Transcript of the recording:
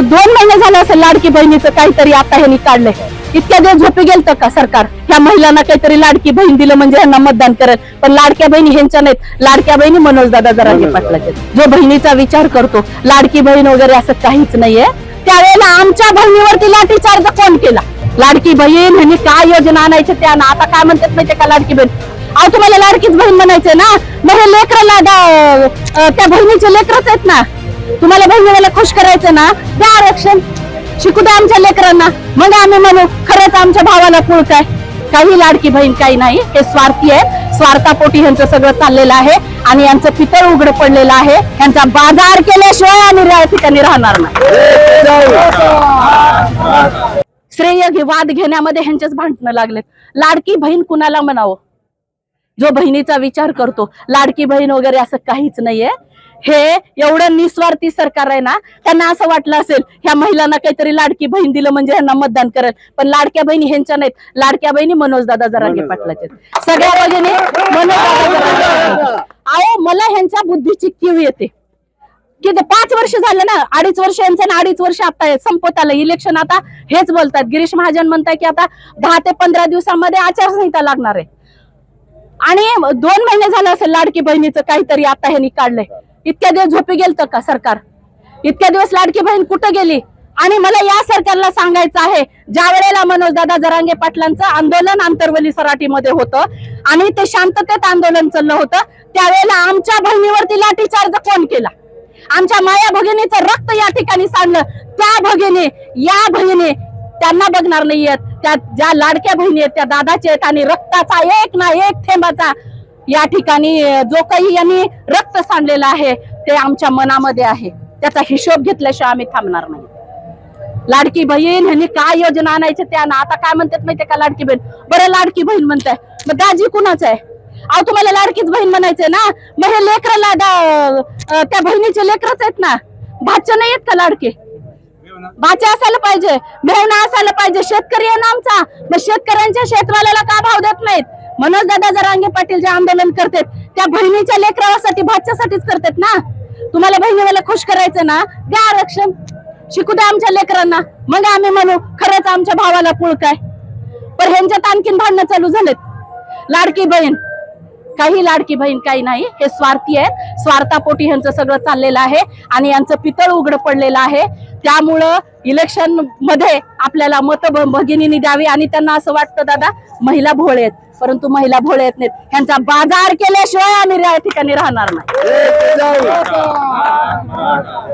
दोन महिने झाले असेल लाडकी बहिणीचं काहीतरी आता ह्यांनी काढलंय. इतक्या दिवस झोपी गेलतं का सरकार? ह्या महिलांना काहीतरी लाडकी बहीण दिलं म्हणजे ह्यांना मतदान करेल. पण लाडक्या बहिणी ह्यांच्या नाहीत. लाडक्या बहिणी मनोज दादा जरांगे पाटलाचे जो बहिणीचा विचार करतो लाडकी बहीण वगैरे असं काहीच नाहीये. त्यावेळेला आमच्या बहिणीवरती लाठीचार्ज कोण केला? लाडकी बहीण ह्यांनी काय योजना आणायच्या त्या ना आता काय म्हणतात माहितीये का लाडकी बहीण? अहो तुम्हाला लाडकीच बहीण म्हणायचंय ना. मग हे लेकराला द्या- अं, त्या बहिणीचे लेकरच आहेत ना. तुम्हाला बहिणीला खुश करायचं ना द्या आरक्षण शिकू द्या आमच्या लेकरांना. मग आम्ही म्हणू खरंच आमच्या भावाला कुळ काय काही लाडकी बहीण काही नाही हे स्वार्थी आहे. स्वार्थापोटी यांचं सगळं चाललेलं आहे आणि यांचं पितळ उघड पडलेलं आहे. यांचा बाजार केल्याशिवाय आम्ही या ठिकाणी राहणार नाही. श्रेय घे वाद घेण्यामध्ये ह्यांचेच भांडणं लागलेत. लाडकी बहीण कुणाला म्हणावं? जो बहिणीचा विचार करतो. लाडकी बहीण वगैरे असं काहीच नाहीये. हे एवढं निस्वार्थी सरकार आहे ना त्यांना असं वाटलं असेल ह्या महिलांना काहीतरी लाडकी बहीण दिलं म्हणजे ह्यांना मतदान करेल. पण लाडक्या बहिणी ह्यांच्या नाहीत. लाडक्या बहिणी मनोज दादा जरांगे पाटलाचे सगळ्या भगिनी मनोज दादा अहो मला ह्यांच्या बुद्धीची कीव येते. की ते पाच वर्ष झालं ना अडीच वर्ष यांचं ना अडीच वर्ष आता संपत आलं. इलेक्शन आता हेच बोलतात. गिरीश महाजन म्हणताय की आता दहा ते पंधरा दिवसामध्ये आचारसंहिता लागणार आहे. आणि दोन महिने झालं असेल लाडकी बहिणीचं काहीतरी आता ह्यांनी काढलंय. इतक्या दिवस झोपी गेलत का सरकार? इतक्या दिवस लाडकी बहीण कुठं गेली? आणि मला या सरकारला सांगायचं आहे ज्या वेळेला मनोज दादा जरांगे पाटलांचं आंदोलन आंतरवली सराटीमध्ये होतं आणि ते शांततेत आंदोलन चाललं होतं त्यावेळेला आमच्या बहिणीवरती लाठीचार्ज कोण केला? आमच्या माया भगिनीचं रक्त या ठिकाणी सांडलं. त्या भगिनी या भगिनी त्यांना बघणार नाहीयेत. त्या ज्या लाडक्या बहिणी आहेत त्या दादाचे आहेत आणि रक्ताचा एक ना एक थेंबाचा या ठिकाणी जो काही यांनी रक्त सांडलेला आहे ते आमच्या मनामध्ये आहे. त्याचा हिशोब घेतल्याशिवाय आम्ही थांबणार नाही. लाडकी बहीण ह्यांनी काय योजना आणायची त्या ना आता काय म्हणतात माहितीये का लाडकी बहीण? बरं लाडकी बहीण म्हणताय. मग दाजी कुणाच आहे? अहो तुम्हाला लाडकीच बहीण म्हणायचंय ना? मग हे लेकराला दा- त्या बहिणीचे लेकरच आहेत ना? भाचे नाही आहेत का लाडके? भाचे असायला पाहिजे भेवना असायला पाहिजे शेतकरी आहे ना आमचा. मग शेतकऱ्यांच्या शेतवाल्याला का भाव देत नाहीत? मनोज दादा जरांगे पाटील जे आंदोलन करतात त्या बहिणीच्या लेकरासाठी भाच्यासाठीच करतात ना. तुम्हाला बहिणीला खुश करायचं ना? द्या आरक्षण. शिकू द्या आमच्या लेकरांना. मग आम्ही म्हणू खरंच आमच्या भावाला पुळ काय? पण ह्यांच्यात आणखीन भांडणं चालू झालेत. लाडकी बहीण काही लाडकी बहीण काही नाही. हे स्वार्थी आहेत. स्वार्थापोटी ह्यांचं सगळं चाललेलं आहे आणि यांचं पितळ उघड पडलेलं आहे. त्यामुळं इलेक्शनमध्ये आपल्याला मत भगिनींनी द्यावी आणि त्यांना असं वाटतं दादा महिला भोळे आहेत. परंतु महिला भोळे आहेत नाहीत. ह्यांचा बाजार केल्याशिवाय आम्ही या ठिकाणी राहणार नाही.